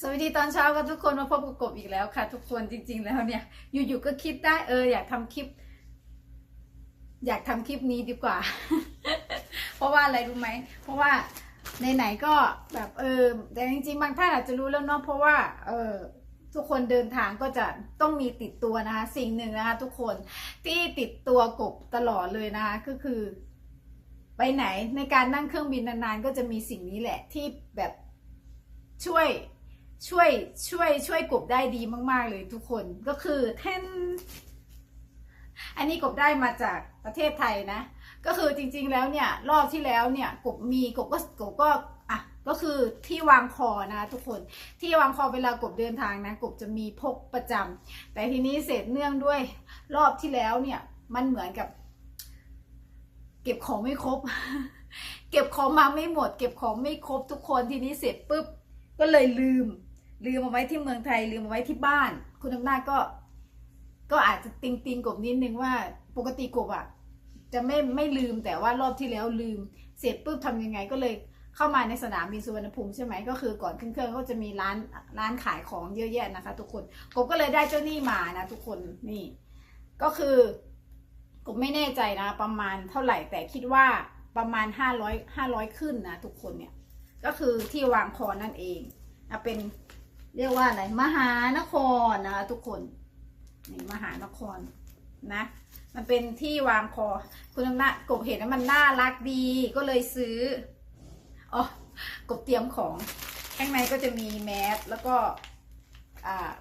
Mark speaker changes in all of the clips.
Speaker 1: สวัสดีตอนเช้ากันทุกคนมาพบกับกบอีกแล้วค่ะ ทุกคนจริง ๆ แล้วเนี่ย อยู่ๆก็คิดได้เอออยากทำคลิป อยากทำคลิปนี้ดีกว่า เพราะว่าอะไรรู้ไหมเพราะว่าไหนๆก็แบบเออแต่จริงๆบางท่านอาจจะรู้แล้วเนาะเพราะว่า เออทุกคนเดินทางก็จะต้องมีติดตัวนะคะ สิ่งหนึ่งนะคะ ทุกคนที่ติดตัวกบตลอดเลยนะคะก็คือไปไหนในการนั่งเครื่องบินนานๆ ก็จะมีสิ่งนี้แหละที่แบบช่วย ช่วยช่วยช่วยกบได้ดีมาก ๆ เลยทุกคนก็คือแท่นอันนี้กบได้มาจากประเทศไทยนะ ก็คือจริง ๆ แล้วเนี่ย รอบที่แล้วเนี่ยกบมีกบก็กบก็อะก็คือที่วางคอนะทุกคนที่วางคอเวลากบเดินทางนะกบจะมีพกประจำแต่ทีนี้เศษเนื่องด้วย รอบที่แล้วเนี่ยมันเหมือนกับ เก็บของไม่ครบ เก็บของมาไม่หมด เก็บของไม่ครบทุกคนทีนี้เสร็จปุ๊บก็เลยลืม ลืมเอาไว้ที่เมืองไทยลืมเอาไว้ที่บ้าน คุณอำนาจก็ ก็อาจจะติงติงกบนิดนึงว่า ปกติกบอะจะไม่ไม่ลืมแต่ว่ารอบที่แล้วลืม เสร็จปุ๊บทำยังไงก็เลยเข้ามาในสนามบินสุวรรณภูมิใช่ไหมก็คือก่อนขึ้นเครื่องก็จะมีร้านร้านขายของเยอะแยะนะคะ ทุกคนกบก็เลยได้เจ้านี่มานะทุกคนนี่ ก็คือผมไม่แน่ใจนะ ประมาณเท่าไหร่แต่คิดว่าประมาณห้าร้อยห้าร้อยขึ้นนะทุกคนเนี่ย ก็คือที่วางคอนั่นเองนะเป็น เรียกว่าอะไรมหานครนะคะทุกคนนี่มหานครนะ มันเป็นที่วางคอ คุณอำนากบเห็นแล้วมันน่ารักดีก็เลยซื้ออ๋อกบเตรียมของข้างในก็จะมีแมสแล้วก็อ่า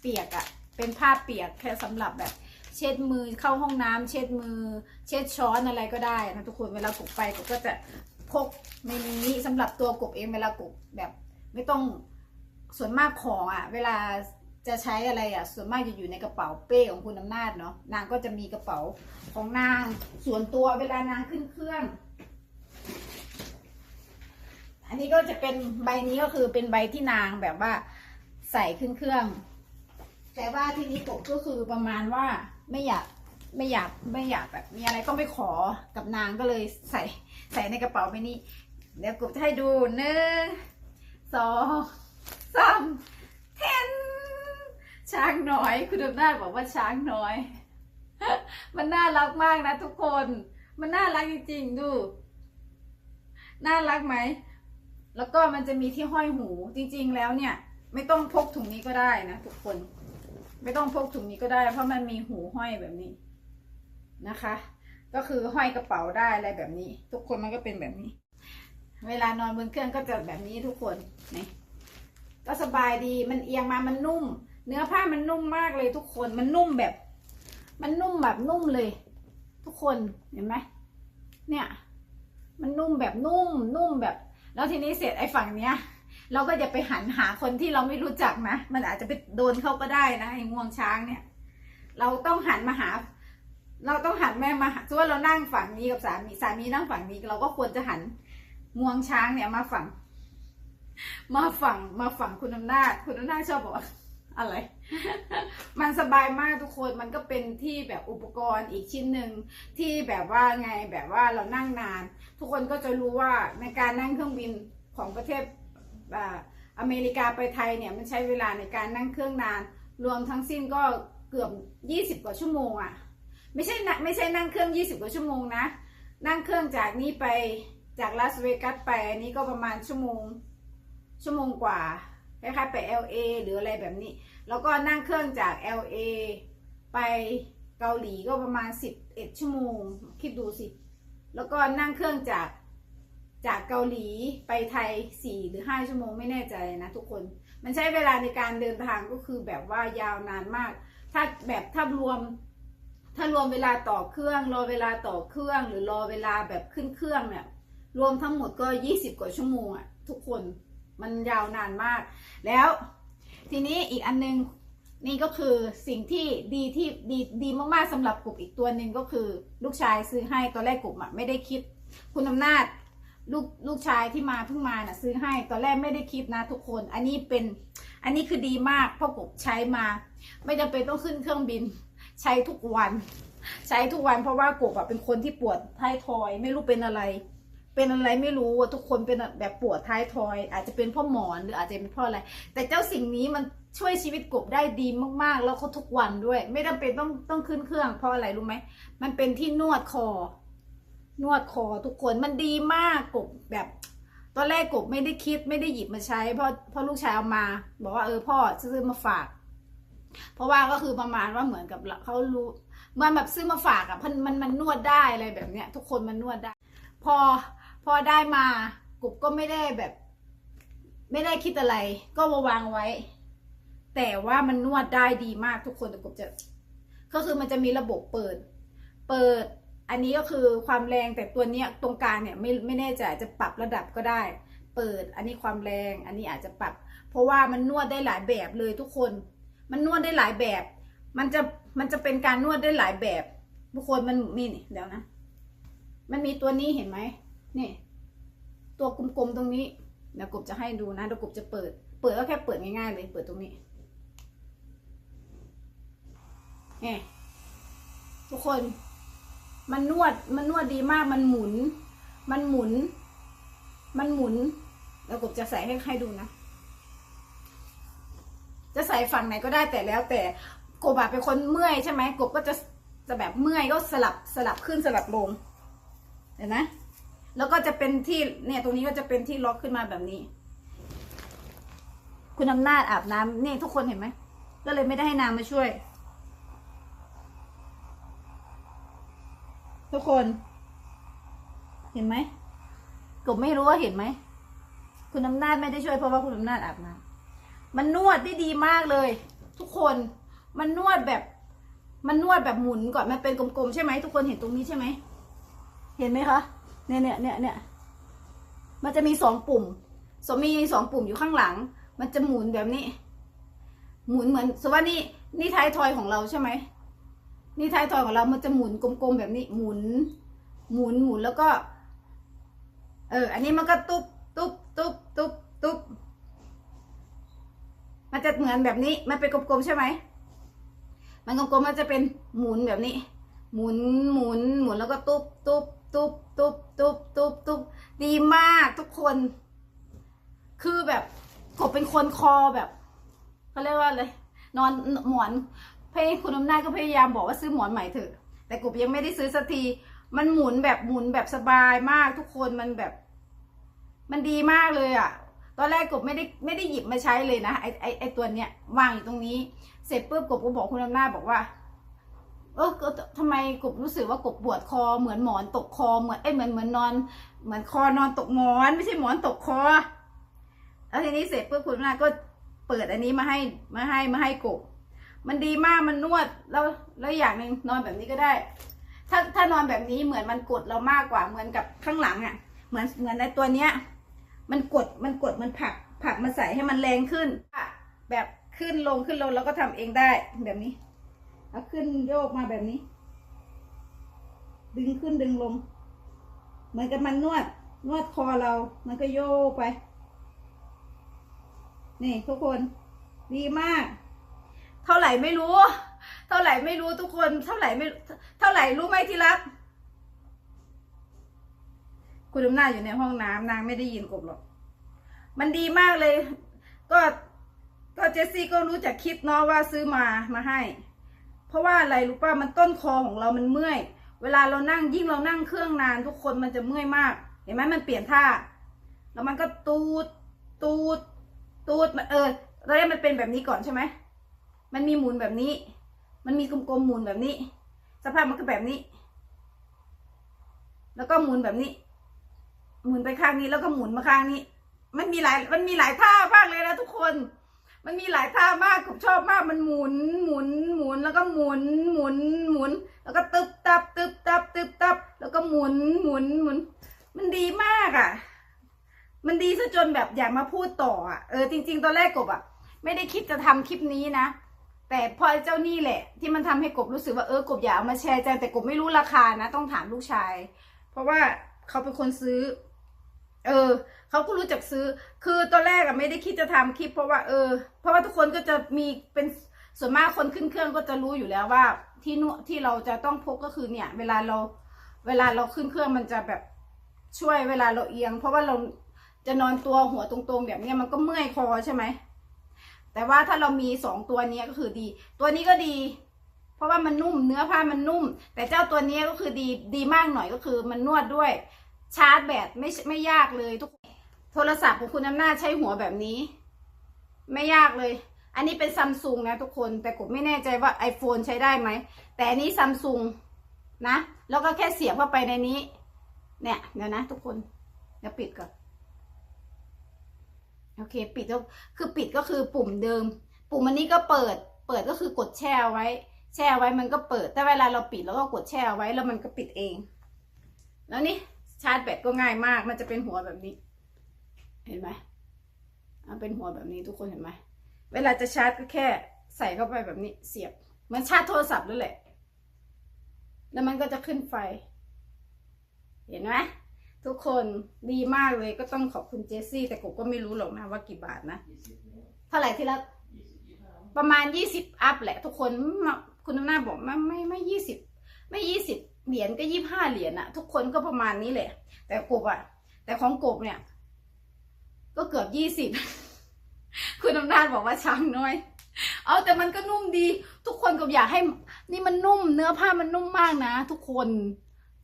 Speaker 1: เปียกอะเป็นผ้าเปียกแค่สำหรับแบบเช็ดมือเข้าห้องน้ำเช็ดมือ เช็ดช้อนอะไรก็ได้นะทุกคนเวลากบไปกบก็จะพกในนี้สำหรับตัวกบเองเวลากบแบบ ไม่ต้อง ส่วนมากของอะ เวลาจะใช้อะไรอะ ส่วนมากจะอยู่ในกระเป๋าเป้ของคุณอำนาจเนาะนางก็จะมีกระเป๋าของนางส่วนตัวเวลานางขึ้นเครื่อง อันนี้ก็จะเป็นใบนี้ก็คือเป็นใบที่นางแบบว่าใส่ขึ้นเครื่อง แต่ว่าที่นี้กบก็คือประมาณว่าไม่อยากไม่อยากไม่อยากแบบมีอะไรต้องไปขอกับนางก็เลยใส่ใส่ในกระเป๋าไปนี้เดี๋ยวกบจะให้ดูหนึ่งสอง สามเทนช้างน้อย คุณอำนาจบอกว่าช้างน้อย มันน่ารักมากนะทุกคน มันน่ารักจริงๆดู น่ารักไหม แล้วก็มันจะมีที่ห้อยหูจริง ๆ แล้วเนี่ย ไม่ต้องพกถุงนี้ก็ได้นะทุกคน ไม่ต้องพกถุงนี้ก็ได้ เพราะมันมีหูห้อยแบบนี้นะคะ ก็คือห้อยกระเป๋าได้อะไรแบบนี้ ทุกคนมันก็เป็นแบบนี้ เวลานอนบนเครื่องก็จะแบบนี้ทุกคนนี่ ก็สบายดีมันเอียงมามันนุ่ม เนื้อผ้ามันนุ่มมากเลยทุกคนมันนุ่มแบบ มันนุ่มแบบนุ่มเลย ทุกคนเห็นไหมเนี่ย มันนุ่มแบบนุ่มนุ่มแบบ แล้วทีนี้เสร็จไอ้ฝั่งเนี้ย เราก็จะไปหันหาคนที่เราไม่รู้จักนะมันอาจจะไปโดนเขาก็ได้นะไอ้งวงช้างเนี่ย เราต้องหันมาหา เราต้องหันแม่มาหาสมมติว่าเรานั่งฝั่งนี้กับสามีสามีนั่งฝั่งนี้เราก็ควรจะหันงวงช้างเนี่ยมาฝั่ง มาฝั่งมาฝั่งคุณอำนาจ คุณอำนาจชอบบอกว่าอะไร มันสบายมากทุกคน มันก็เป็นที่แบบอุปกรณ์อีกชิ้นหนึ่งที่แบบว่าไงแบบว่าเรานั่งนาน ทุกคนก็จะรู้ว่าในการนั่งเครื่องบินของประเทศอเมริกาไปไทยเนี่ยมันใช้เวลาในการนั่งเครื่องนาน รวมทั้งสิ้นก็เกือบยี่สิบกว่าชั่วโมงอะ่ะ ไม่ใช่ไม่ใช่นั่งเครื่องยี่สิบกว่าชั่วโมงนะ นั่งเครื่องจากนี้ไปจากลาสเวกัสไปอันนี้ก็ประมาณชั่วโมง ชั่วโมงกว่าคล้ายๆไป LA หรืออะไรแบบนี้ แล้วก็นั่งเครื่องจาก LA ไปเกาหลีก็ประมาณ 11 ชั่วโมง คิดดูสิ แล้วก็นั่งเครื่องจากจากเกาหลีไปไทยสี่หรือห้าชั่วโมงไม่แน่ใจนะทุกคน มันใช้เวลาในการเดินทางก็คือแบบว่ายาวนานมาก ถ้าแบบถ้ารวม ถ้ารวมเวลาต่อเครื่อง รอเวลาต่อเครื่อง หรือรอเวลาแบบขึ้นเครื่องเนี่ย รวมทั้งหมดก็ยี่สิบกว่าชั่วโมงอะทุกคน มันยาวนานมาก แล้วทีนี้อีกอันนึงนี่ก็คือสิ่งที่ดีที่ดีดีมากๆสำหรับกลุ่มอีกตัวหนึ่งก็คือลูกชายซื้อให้ตอนแรกกลุ่มอะไม่ได้คิด คุณอำนาจลูกลูกชายที่มาเพิ่งมาน่ะซื้อให้ตอนแรกไม่ได้คิดนะทุกคน อันนี้เป็นอันนี้คือดีมากเพราะกบใช้มา ไม่จำเป็นต้องขึ้นเครื่องบิน ใช้ทุกวัน ใช้ทุกวันเพราะว่ากบอะเป็นคนที่ปวดท้ายทอย ไม่รู้เป็นอะไร เป็นอะไรไม่รู้อะทุกคนเป็นแบบปวดท้ายทอย อาจจะเป็นพ่อหมอนหรืออาจจะเป็นพราะอะไร แต่เจ้าสิ่งนี้มันช่วยชีวิตกบได้ดีมากๆ แล้วก็ทุกวันด้วย ไม่จำเป็นต้องต้องขึ้นเครื่องเพราะอะไรรู้ไหมมันเป็นที่นวดคอ นวดคอทุกคนมันดีมากกบแบบตอนแรกกบไม่ได้คิดไม่ได้หยิบมาใช้เพราะเพราะลูกชายเอามา บอกว่าเออพ่อซื้อมาฝาก เพราะว่าก็คือประมาณว่าเหมือนกับเขารู้มันแบบซื้อมาฝากอะมันมันมันนวดได้อะไรแบบเนี้ย ทุกคนมันนวดได้ พอ พอได้มากบก็ไม่ได้แบบ ไม่ได้คิดอะไร ก็มาวางไว้ แต่ว่ามันนวดได้ดีมากทุกคนแต่กบจะ ก็คือมันจะมีระบบเปิด เปิด อันนี้ก็คือความแรงแต่ตัวเนี้ยตรงกลางเนี่ยไม่ไม่แน่ใจจะปรับระดับก็ได้ เปิด อันนี้ความแรง อันนี้อาจจะปรับ เพราะว่ามันนวดได้หลายแบบเลยทุกคน มันนวดได้หลายแบบ มันจะมันจะเป็นการนวดได้หลายแบบทุกคนมันมีนี่เดี๋ยวนะ มันมีตัวนี้เห็นไหม นี่ ตัวกลมๆตรงนี้เดี๋ยวกบจะให้ดูนะเดี๋ยวกบจะเปิด เปิดก็แค่เปิดง่ายๆเลย เปิดตรงนี้นี่ทุกคน มันนวดมันนวดดีมากมันหมุน มันหมุน มันหมุนแล้วกบจะใส่ให้ให้ดูนะจะใส่ฝั่งไหนก็ได้แต่แล้ว แต่กบอะเป็นคนเมื่อยใช่ไหมกบก็จะจะแบบเมื่อยก็สลับสลับขึ้นสลับลงเห็นไหม แล้วก็จะเป็นที่เนี่ยตรงนี้ก็จะเป็นที่ล็อกขึ้นมาแบบนี้ คุณอำนาจอาบน้ำนี่ทุกคนเห็นไหมก็เลยไม่ได้ให้นางมาช่วย ทุกคน เห็นไหมกบไม่รู้ว่าเห็นไหมคุณอำนาจไม่ได้ช่วยเพราะว่าคุณอำนาจอาบน้ำมันนวดได้ดีมากเลย ทุกคนมันนวดแบบ มันนวดแบบหมุนก่อนมันเป็นกลมๆใช่ไหมทุกคนเห็นตรงนี้ใช่ไหมเห็นไหมคะ เนี่ยเนี่ยเนี่ยเนี่ยมันจะมีสองปุ่มสมมีสองปุ่มอยู่ข้างหลัง มันจะหมุนแบบนี้ หมุนเหมือนสมมติว่านี่นี่ท้ายทอยของเราใช่ไหมนี่ท้ายทอยของเรา มันจะหมุนกลมๆแบบนี้ หมุน หมุนหมุนแล้วก็ เออ อันนี้มันก็ตุ๊บตุ๊บตุ๊บตุ๊บตุ๊บมันจะเหมือนแบบนี้ มันเป็นกลมๆใช่ไหมมันกลมๆมันจะเป็นหมุนแบบนี้ หมุนหมุนหมุนแล้วก็ตุ๊บตุ๊บ ตุบตุบตุบตุบตุบดีมากทุกคน คือแบบกบเป็นคนคอแบบเขาเรียกว่าอะไรนอนหมอนพยคุณอำนาจก็พยายามบอกว่าซื้อหมอนใหม่เถอะ แต่กบยังไม่ได้ซื้อสักทีมันหมุนแบบหมุนแบบสบายมากทุกคนมันแบบ มันดีมากเลยอะ ตอนแรกกบไม่ได้ไม่ได้หยิบมาใช้เลยนะไอไอไอตัวเนี้ยวางอยู่ตรงนี้ เสร็จปุ๊บกบก็บอกคุณอำนาจบอกว่า เออก็ทำไมกบรู้สึกว่ากบปวดคอเหมือนหมอนตกคอเหมือนเอ้ยเหมือนเหมือนนอน เหมือนคอนอนตกหมอน ไม่ใช่หมอนตกคอแล้วทีนี้เสร็จปุ๊บคุณอำนาก็เปิดอันนี้มาให้มาให้มาให้กบ มันดีมากมันนวดแล้วแล้วอย่างหนึ่งนอนแบบนี้ก็ได้ ถ้าถ้านอนแบบนี้เหมือนมันกดเรามากกว่าเหมือนกับข้างหลังอะ่ะ เหมือนเหมือนในตัวเนี้ย มันกดมันกดมันผักผักมาใส่ให้มันแรงขึ้นแบบขึ้นลงขึ้นลงแล้วก็ทำเองได้แบบนี้ เอาขึ้นโยกมาแบบนี้ ดึงขึ้นดึงลง เหมือนกับมันนวด นวดคอเรา มันก็โยกไป นี่ทุกคน ดีมาก เท่าไหร่ไม่รู้ เท่าไหร่ไม่รู้ทุกคน เท่าไหร่ไม่ เท่าไหร่รู้ไหมที่รักคุณอำนาจอยู่ในห้องน้ำนางไม่ได้ยินกบหรอก มันดีมากเลย ก็ก็เจสซี่ก็รู้จักคิดเนาะว่าซื้อมามาให้ ราะว่าอะไรรู้ป่ะมันต้นคอของเรามันเมื่อย เวลาเรานั่งยิ่งเรานั่งเครื่องนานทุกคนมันจะเมื่อยมาก เห็นไหมมันเปลี่ยนท่า แล้วมันก็ตูดตูดตูดมันเออตอนแรกมันเป็นแบบนี้ก่อนใช่ไหมมันมีหมุนแบบนี้ มันมีกลมๆหมุนแบบนี้ สภาพมันก็แบบนี้ แล้วก็หมุนแบบนี้ หมุนไปข้างนี้แล้วก็หมุนมาข้างนี้ มันมีหลายมันมีหลายท่ามากเลยนะทุกคน มันมีหลายท่ามากผมชอบมากมันหมุนหมุนหมุนแล้วก็หมุนหมุนหมุน แล้วก็ตึบตับตึบตับตึบตับ แล้วก็หมุนหมุนหมุน มันดีมากอะ มันดีซะจนแบบอยากมาพูดต่ออะเออจริง ๆ ตอนแรกกบอะ ไม่ได้คิดจะทำคลิปนี้นะแต่พอเจ้านี่แหละ ที่มันทำให้กบรู้สึกว่าเออกบอยากเอามาแชร์ใจแต่กบไม่รู้ราคานะ ต้องถามลูกชาย เพราะว่าเขาเป็นคนซื้อ เออเขาก็รู้จักซื้อ คือตอนแรกอะไม่ได้คิดจะทำคลิป เพราะว่าเออ เพราะว่าทุกคนก็จะมีเป็นส่วนมากคนขึ้นเครื่องก็จะรู้อยู่แล้วว่าที่นู่ที่เราจะต้องพกก็คือเนี่ย เวลาเราเวลาเราขึ้นเครื่องมันจะแบบช่วยเวลาเราเอียง เพราะว่าเราจะนอนตัวหัวตรงๆแบบเนี้ยมันก็เมื่อยคอใช่ไหมแต่ว่าถ้าเรามีสองตัวนี้ก็คือดี ตัวนี้ก็ดี เพราะว่ามันนุ่มเนื้อผ้ามันนุ่ม แต่เจ้าตัวนี้ก็คือดีดีมากหน่อยก็คือมันนวดด้วย ชาร์จแบตไม่ไม่ยากเลยทุกโทรศัพท์ของคุณอำนาจใช้หัวแบบนี้ ไม่ยากเลย อันนี้เป็นซัมซุงนะทุกคนแต่กบไม่แน่ใจว่า iPhone ใช้ได้ไหม แต่อันนี้ซัมซุงนะ แล้วก็แค่เสียบเข้าไปในนี้ เนี่ยเดี๋ยวนะ ทุกคนเดี๋ยวปิดก่อนโอเค ปิดก็คือปิดก็คือปุ่มเดิม ปุ่มอันนี้ก็เปิด เปิดก็คือกดแช่ไว้ แช่ไว้มันก็เปิด แต่เวลาเราปิดแล้วก็กดแช่ไว้แล้วมันก็ปิดเอง แล้วนี่ ชาร์จแบตก็ง่ายมาก มันจะเป็นหัวแบบนี้ เห็นไหมอะเป็นหัวแบบนี้ทุกคนเห็นไหมเวลาจะชาร์จก็แค่ใส่เข้าไปแบบนี้เสียบเหมันชาร์จโทรศัพท์ด้วยแหละ แล้วมันก็จะขึ้นไฟ เห็นไหมทุกคนดีมากเลยก็ต้องขอบคุณเจสซี่ แต่กบก็ไม่รู้หรอกนะว่ากี่บาทนะ เท่าไหร่ที่ละประมาณยี่สิบอัพแหละ ทุกคนคุณอำนาบอกไม่ไม่ไม่ยี่สิบไม่ยี่สิบ เหรียญก็ยี่ห้าเหรียญอะทุกคนก็ประมาณนี้แหละ แต่กบอะแต่ของกบเนี่ย ก็เกือบยี่สิบคุณอำนาจบอกว่าช้างน้อย เอาแต่มันก็นุ่มดี ทุกคนก็อยากให้ นี่มันนุ่ม เนื้อผ้ามันนุ่มมากนะ ทุกคน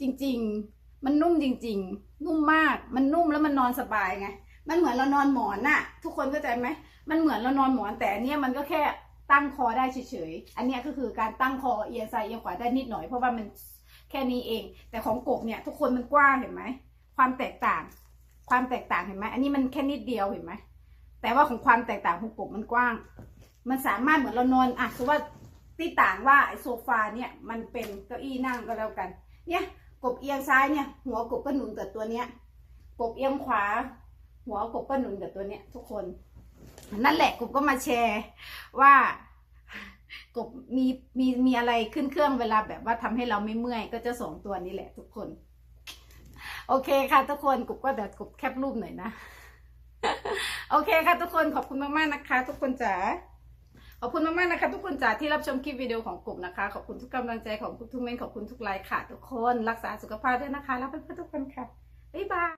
Speaker 1: จริง ๆ มันนุ่มจริง ๆ นุ่มมาก มันนุ่มแล้วมันนอนสบายไง มันเหมือนเรานอนหมอนน่ะ ทุกคนเข้าใจไหมมันเหมือนเรานอนหมอนแต่เนี้ยมันก็แค่ตั้งคอได้เฉยๆ อันเนี้ยก็คือการตั้งคอเอียงซ้ายเอียงขวาได้นิดหน่อยเพราะว่ามัน แค่นี้เอง แต่ของกบเนี่ยทุกคนมันกว้างเห็นไหมความแตกต่าง ความแตกต่างเห็นไหมอันนี้มันแค่นิดเดียวเห็นไหมแต่ว่าของความแตกต่างของกบมันกว้าง มันสามารถเหมือนเรานอนอะคือว่าที่ต่างว่าไอ้โซฟาเนี่ยมันเป็นเก้าอี้นั่งก็แล้วกัน เนี่ยกบเอียงซ้ายเนี่ย หัวกบก็หนุนกับตัวเนี้ยกบเอียงขวา หัวกบก็หนุนกับตัวเนี้ยทุกคน นั่นแหละกบก็มาแชร์ว่า มีมีมีอะไรขึ้นเครื่องเวลาแบบว่าทำให้เราไม่เมื่อย ก็จะสองตัวนี้แหละทุกคน โอเคค่ะทุกคนกุบก็เดี๋ยวกุบแคปรูปหน่อยนะ โอเคค่ะทุกคนขอบคุณมากๆนะคะ ทุกคนจ๋าขอบคุณมากๆนะคะ ทุกคนจ๋าที่รับชมคลิปวิดีโอของกบนะคะ ขอบคุณทุกกำลังใจของทุกทุกเมนขอบคุณทุกไลค์ค่ะ ทุกคน รักษาสุขภาพด้วยนะคะ แล้วเพื่อนๆทุกคนค่ะบ๊ายบาย